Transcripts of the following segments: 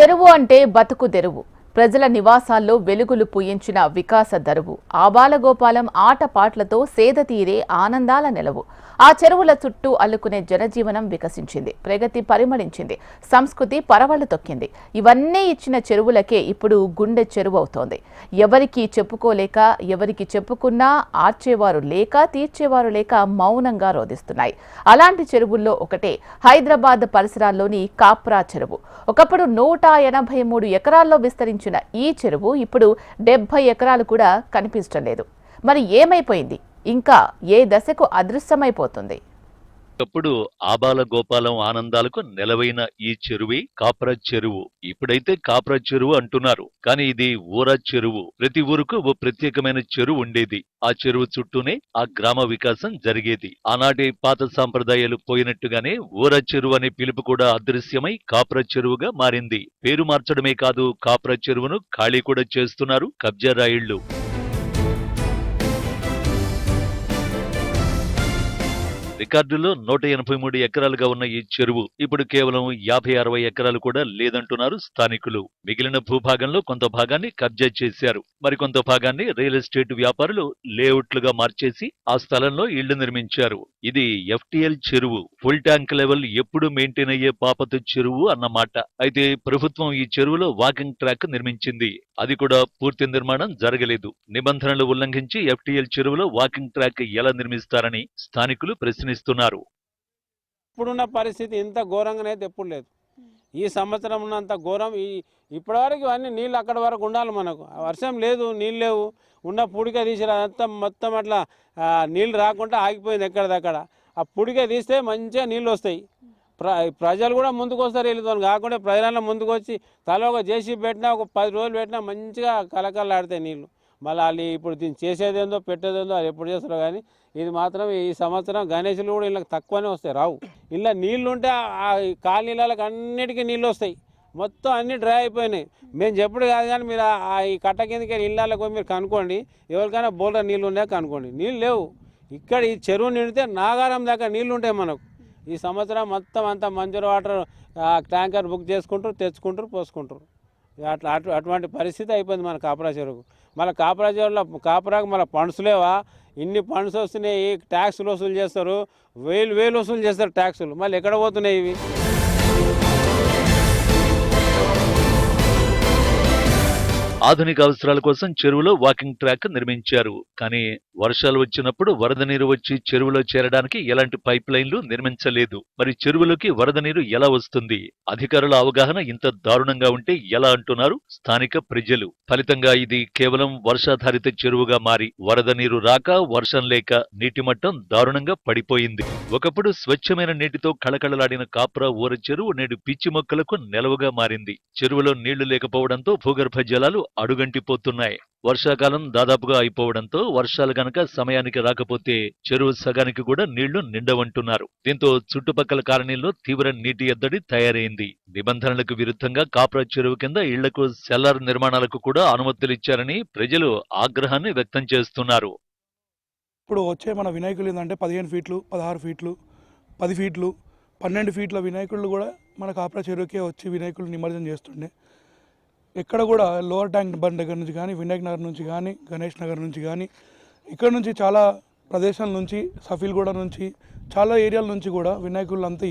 తెరువు అంటే బతుకు తెరువు. ప్రజల నివాసాల్లో వెలుగులు పూయించిన వికాస దరువు. ఆ బాలగోపాలం ఆటపాట్లతో సేద తీరే ఆనందాల నెలవు. ఆ చెరువుల చుట్టూ అల్లుకునే జనజీవనం వికసించింది. ప్రగతి పరిమళించింది. సంస్కృతి పరవళ్ళు తొక్కింది. ఇవన్నీ ఇచ్చిన చెరువులకే ఇప్పుడు గుండె చెరువు అవుతోంది ఎవరికి చెప్పుకోలేక ఎవరికి చెప్పుకున్నా ఆర్చేవారు లేక తీర్చేవారు లేక మౌనంగా రోధిస్తున్నాయి. అలాంటి చెరువుల్లో ఒకటే హైదరాబాద్ పరిసరాల్లోని కాప్రా చెరువు. ఒకప్పుడు నూట ఎనభై మూడు ఎకరాల్లో విస్తరించిన ఈ చెరువు ఇప్పుడు డెబ్బై ఎకరాలు కూడా కనిపించడం లేదు. మరి ఏమైపోయింది? ఇంకా ఏ దశకు అదృశ్యమైపోతుంది? ఒకప్పుడు ఆబాల గోపాలం ఆనందాలకు నెలవైన ఈ చెరువే కాప్రా చెరువు. ఇప్పుడైతే కాప్రా చెరువు అంటున్నారు. కానీ ఇది ఊరా చెరువు. ప్రతి ఊరుకు ఓ ప్రత్యేకమైన చెరువు ఉండేది. ఆ చెరువు చుట్టూనే ఆ గ్రామ వికాసం జరిగేది. ఆనాటి పాత సాంప్రదాయాలు పోయినట్టుగానే ఊరా చెరువు అనే పిలుపు కూడా అదృశ్యమై కాప్రా చెరువుగా మారింది. పేరు మార్చడమే కాదు కాప్రా చెరువును ఖాళీ కూడా చేస్తున్నారు కబ్జా రాయిళ్ళు రికార్డులో నూట ఎనభై మూడు ఎకరాలుగా ఉన్న ఈ చెరువు ఇప్పుడు కేవలం యాభై అరవై ఎకరాలు కూడా లేదంటున్నారు స్థానికులు. మిగిలిన భూభాగంలో కొంత భాగాన్ని కబ్జా చేశారు. మరికొంత భాగాన్ని రియల్ ఎస్టేట్ వ్యాపారులు లేఅవుట్లుగా మార్చేసి ఆ స్థలంలో ఇళ్ళు నిర్మించారు. ఇది ఎఫ్టీఎల్ చెరువు. ఫుల్ ట్యాంక్ లెవెల్ ఎప్పుడు మెయింటైన్ అయ్యే పాపతు చెరువు అన్నమాట. అయితే ప్రభుత్వం ఈ చెరువులో వాకింగ్ ట్రాక్ నిర్మించింది. అది కూడా పూర్తి నిర్మాణం జరగలేదు. నిబంధనలు ఉల్లంఘించి ఎఫ్టీఎల్ చెరువులో వాకింగ్ ట్రాక్ ఎలా నిర్మిస్తారని స్థానికులు ప్రశ్నిస్తున్నారు ఇప్పుడున్న పరిస్థితి ఇంత ఘోరంగానైతే ఎప్పుడు లేదు. ఈ సంవత్సరం ఉన్నంత ఘోరం ఈ ఇప్పటివరకు ఇవన్నీ నీళ్ళు అక్కడ వరకు ఉండాలి మనకు. ఆ వర్షం లేదు నీళ్ళు లేవు ఉన్న పుడిక తీసిరా అంతా మొత్తం అట్లా నీళ్ళు రాకుండా ఆగిపోయింది ఎక్కడిదక్కడ. ఆ పుడిక తీస్తే మంచిగా నీళ్ళు వస్తాయి. ప్ర ప్రజలు కూడా ముందుకు వస్తారు వీళ్ళతో కాకుండా ప్రజలన్నా ముందుకు వచ్చి తల ఒక జేసీ పెట్టినా ఒక పది రోజులు పెట్టినా మంచిగా కలకలాడతాయి నీళ్ళు. మళ్ళీ వాళ్ళు ఇప్పుడు దీన్ని చేసేదేందో పెట్టేదేందో అది ఎప్పుడు చేస్తారో కానీ ఇది మాత్రం ఈ సంవత్సరం గణేషులు కూడా వీళ్ళకి తక్కువనే వస్తాయి రావు. ఇలా నీళ్ళు ఉంటే ఆ కాలనీళ్ళకి అన్నిటికీ నీళ్ళు వస్తాయి. మొత్తం అన్ని డ్రై అయిపోయినాయి. మేము చెప్పుడు కాదు కానీ మీరు ఆ- ఈ కట్ట కిందకి ఇళ్ళకి పోయి మీరు కనుక్కోండి. ఎవరికైనా బోల్డర్ నీళ్ళు ఉన్నాయో కనుక్కోండి. నీళ్ళు లేవు. ఇక్కడ ఈ చెరువు నిండితే నాగారం దాకా నీళ్ళు ఉంటాయి మనకు. ఈ సంవత్సరం మొత్తం అంతా మంజూరు వాటర్ ట్యాంకర్ బుక్ చేసుకుంటారు తెచ్చుకుంటారు పోసుకుంటారు. అట్లా అటు అటువంటి పరిస్థితి అయిపోయింది మన కాపరా చెరువుకు. మళ్ళీ కాపరా చెరువులో కాపరాకు మళ్ళీ ఫండ్స్ లేవా? ఇన్ని ఫండ్స్ వస్తున్నాయి ట్యాక్సులు వసూలు చేస్తారు వేలు వేలు వసూలు చేస్తారు ట్యాక్సులు. మళ్ళీ ఎక్కడ పోతున్నాయి ఇవి? ఆధునిక అవసరాల కోసం చెరువులో వాకింగ్ ట్రాక్ నిర్మించారు. కానీ వర్షాలు వచ్చినప్పుడు వరద నీరు వచ్చి చెరువులో చేరడానికి ఎలాంటి పైప్ లైన్లు నిర్మించలేదు. మరి చెరువులోకి వరద నీరు ఎలా వస్తుంది? అధికారుల అవగాహన ఇంత దారుణంగా ఉంటే ఎలా అంటున్నారు స్థానిక ప్రజలు? ఫలితంగా ఇది కేవలం వర్షాధారిత చెరువుగా మారి వరద నీరు రాక వర్షం లేక నీటి మట్టం దారుణంగా పడిపోయింది. ఒకప్పుడు స్వచ్ఛమైన నీటితో కళకళలాడిన కాప్రా ఊర చెరువు నేడు పిచ్చి మొక్కలకు నెలవుగా మారింది. చెరువులో నీళ్ళు లేకపోవడంతో భూగర్భ జలాలు అడుగంటిపోతున్నాయి. వర్షాకాలం దాదాపుగా అయిపోవడంతో వర్షాలు గనక సమయానికి రాకపోతే చెరువు సగానికి కూడా నీళ్ళు నిండవంటున్నారు. దీంతో చుట్టుపక్కల కాలనీల్లో తీవ్ర నీటి ఎద్దడి తయారైంది. నిబంధనలకు విరుద్ధంగా కాప్రా చెరువు కింద ఇళ్ళకు సెల్లార్ నిర్మాణాలకు కూడా అనుమతులిచ్చారని ప్రజలు ఆగ్రహాన్ని వ్యక్తం చేస్తున్నారు. ఇప్పుడు వచ్చే మన వినాయకులు ఏంటంటే పదిహేను ఫీట్లు పదహారు ఫీట్లు పది ఫీట్లు పన్నెండు ఫీట్ల వినాయకుళ్ళు కూడా మన కాపరా చెరువుకే వచ్చి వినాయకులు నిమజ్జనం చేస్తుండే. ఎక్కడ కూడా లోవర్ ట్యాంక్ బండ్ దగ్గర నుంచి కానీ వినాయక్ నగర్ నుంచి కానీ గణేష్ నగర్ నుంచి కానీ ఇక్కడ నుంచి చాలా ప్రదేశాల నుంచి సఫీల్గూడ నుంచి చాలా ఏరియాల నుంచి కూడా వినాయకులు అంతా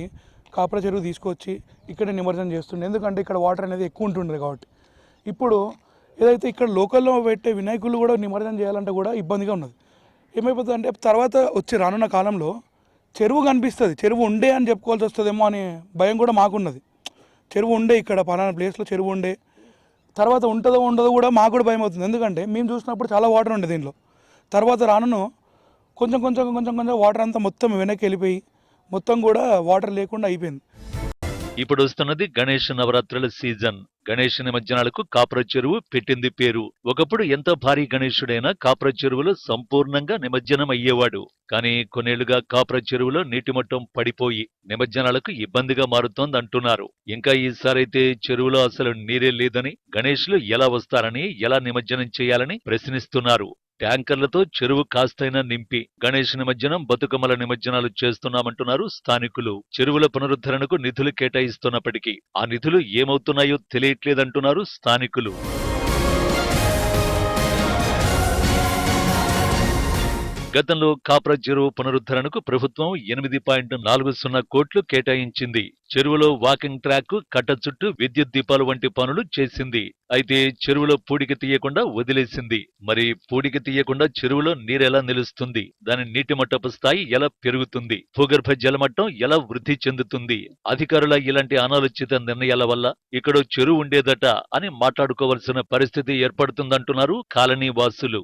కాపర చెరువు తీసుకొచ్చి ఇక్కడే నిమజ్జనం చేస్తుండే. ఎందుకంటే ఇక్కడ వాటర్ అనేది ఎక్కువ ఉంటుండేది కాబట్టి. ఇప్పుడు ఏదైతే ఇక్కడ లోకల్లో పెట్టే వినాయకులు కూడా నిమజ్జనం చేయాలంటే కూడా ఇబ్బందిగా ఉన్నది. ఏమైపోతుంది అంటే తర్వాత వచ్చి రానున్న కాలంలో చెరువు కనిపిస్తుంది. చెరువు ఉండే అని చెప్పుకోవాల్సి వస్తుందేమో అనే భయం కూడా మాకున్నది. చెరువు ఉండే ఇక్కడ పలానా ప్లేస్లో చెరువు ఉండే. తర్వాత ఉంటుందో ఉండదో కూడా మాకు కూడా భయం అవుతుంది. ఎందుకంటే మేము చూసినప్పుడు చాలా వాటర్ ఉండే దీంట్లో తర్వాత రాను కొంచెం కొంచెం కొంచెం కొంచెం వాటర్ అంతా మొత్తం వెనక్కి వెళ్ళిపోయి మొత్తం కూడా వాటర్ లేకుండా అయిపోయింది. ఇప్పుడు వస్తున్నది గణేష్ నవరాత్రుల సీజన్. గణేష్ నిమజ్జనాలకు కాపుర చెరువు పెట్టింది పేరు. ఒకప్పుడు ఎంత భారీ గణేశుడైనా కాపుర చెరువులో సంపూర్ణంగా నిమజ్జనం అయ్యేవాడు కానీ కొన్నేళ్ళుగా కాపుర చెరువులో నీటి మట్టం పడిపోయి నిమజ్జనాలకు ఇబ్బందిగా మారుతోంది అంటున్నారు ఇంకా ఈసారైతే చెరువులో అసలు నీరే లేదని గణేష్లు ఎలా వస్తారని ఎలా నిమజ్జనం చేయాలని ప్రశ్నిస్తున్నారు. ట్యాంకర్లతో చెరువు కాస్తైనా నింపి గణేష్ నిమజ్జనం బతుకమ్మల నిమజ్జనాలు చేస్తున్నామంటున్నారు స్థానికులు. చెరువుల పునరుద్ధరణకు నిధులు కేటాయిస్తున్నప్పటికీ ఆ నిధులు ఏమవుతున్నాయో తెలియట్లేదంటున్నారు స్థానికులు. గతంలో కాప్రా చెరువు పునరుద్ధరణకు ప్రభుత్వం ఎనిమిది పాయింట్ నాలుగు సున్నా కోట్లు కేటాయించింది. చెరువులో వాకింగ్ ట్రాక్ కట్ట చుట్టూ విద్యుత్ దీపాలు వంటి పనులు చేసింది. అయితే చెరువులో పూడిక తీయకుండా వదిలేసింది. మరి పూడిక తీయకుండా చెరువులో నీరెలా నిలుస్తుంది? దాని నీటి మట్టపు స్థాయి ఎలా పెరుగుతుంది? భూగర్భ జలమట్టం ఎలా వృద్ధి చెందుతుంది? అధికారుల ఇలాంటి అనాలోచిత నిర్ణయాల వల్ల ఇక్కడో చెరువు ఉండేదట అని మాట్లాడుకోవలసిన పరిస్థితి ఏర్పడుతుందంటున్నారు కాలనీ వాసులు.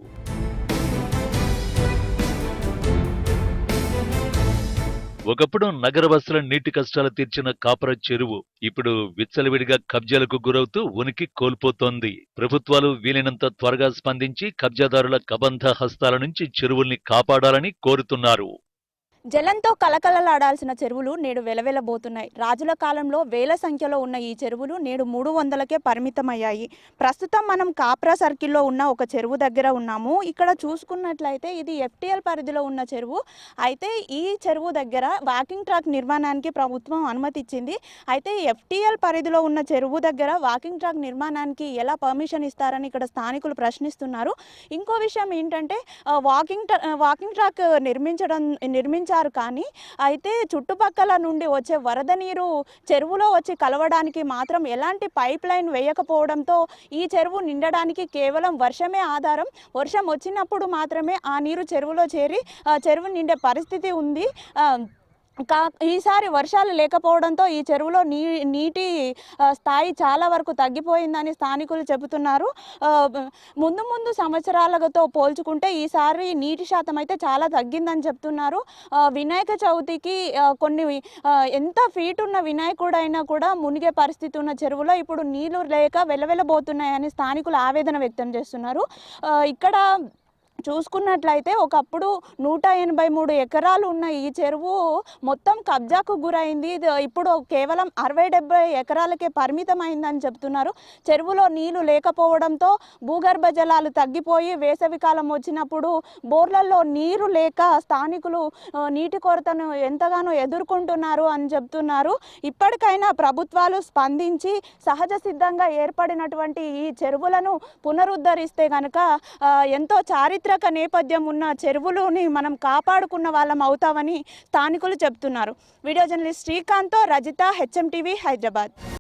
ఒకప్పుడు నగర బస్సుల నీటి కష్టాలు తీర్చిన కాపర చెరువు ఇప్పుడు విచ్చలవిడిగా కబ్జాలకు గురవుతూ ఉనికి కోల్పోతోంది. ప్రభుత్వాలు వీలైనంత త్వరగా స్పందించి కబ్జాదారుల కబంధ హస్తాల నుంచి చెరువుల్ని కాపాడాలని కోరుతున్నారు. జలంతో కలకలలాడాల్సిన చెరువులు నేడు వెలవెలబోతున్నాయి. రాజుల కాలంలో వేల సంఖ్యలో ఉన్న ఈ చెరువులు నేడు మూడు వందలకే పరిమితమయ్యాయి. ప్రస్తుతం మనం కాప్రా సర్కిల్లో ఉన్న ఒక చెరువు దగ్గర ఉన్నాము. ఇక్కడ చూసుకున్నట్లయితే ఇది ఎఫ్టిఎల్ పరిధిలో ఉన్న చెరువు. అయితే ఈ చెరువు దగ్గర వాకింగ్ ట్రాక్ నిర్మాణానికి ప్రభుత్వం అనుమతి ఇచ్చింది అయితే ఎఫ్టిఎల్ పరిధిలో ఉన్న చెరువు దగ్గర వాకింగ్ ట్రాక్ నిర్మాణానికి ఎలా పర్మిషన్ ఇస్తారని ఇక్కడ స్థానికులు ప్రశ్నిస్తున్నారు. ఇంకో విషయం ఏంటంటే వాకింగ్ వాకింగ్ ట్రాక్ నిర్మించడం నిర్మించ నిర్మించారు కానీ అయితే చుట్టుపక్కల నుండి వచ్చే వరద నీరు చెరువులో వచ్చి కలవడానికి మాత్రం ఎలాంటి పైప్ లైన్ వేయకపోవడంతో ఈ చెరువు నిండడానికి కేవలం వర్షమే ఆధారం. వర్షం వచ్చినప్పుడు మాత్రమే ఆ నీరు చెరువులో చేరి ఆ చెరువు నిండే పరిస్థితి ఉంది. కా ఈసారి వర్షాలు లేకపోవడంతో ఈ చెరువులో నీ నీటి స్థాయి చాలా వరకు తగ్గిపోయిందని స్థానికులు చెబుతున్నారు. ముందు ముందు సంవత్సరాలతో పోల్చుకుంటే ఈసారి నీటి శాతం అయితే చాలా తగ్గిందని చెప్తున్నారు. వినాయక చవితికి కొన్ని ఎంత ఫీట్ ఉన్న వినాయకుడైనా కూడా మునిగే పరిస్థితి ఉన్న చెరువులో ఇప్పుడు నీళ్ళు లేక వెలవెలబోతున్నాయని స్థానికులు ఆవేదన వ్యక్తం చేస్తున్నారు. ఇక్కడ చూసుకున్నట్లయితే ఒకప్పుడు నూట ఎనభై మూడు ఎకరాలు ఉన్న ఈ చెరువు మొత్తం కబ్జాకు గురైంది. ఇప్పుడు కేవలం అరవై డెబ్బై ఎకరాలకే పరిమితమైందని చెప్తున్నారు. చెరువులో నీళ్ళు లేకపోవడంతో భూగర్భ జలాలు తగ్గిపోయి వేసవికాలం వచ్చినప్పుడు బోర్లలో నీరు లేక స్థానికులు నీటి కొరతను ఎంతగానో ఎదుర్కొంటున్నారు అని చెప్తున్నారు. ఇప్పటికైనా ప్రభుత్వాలు స్పందించి సహజ సిద్ధంగా ఏర్పడినటువంటి ఈ చెరువులను పునరుద్ధరిస్తే కనుక ఎంతో చారిత్ర చారిత్రక నేపథ్యం ఉన్న చెరువులని మనం కాపాడుకున్న వాళ్ళం అవుతామని స్థానికులు చెప్తున్నారు వీడియో జర్నలిస్ట్ శ్రీకాంత్తో రజిత హెచ్ఎం టీవీ హైదరాబాద్.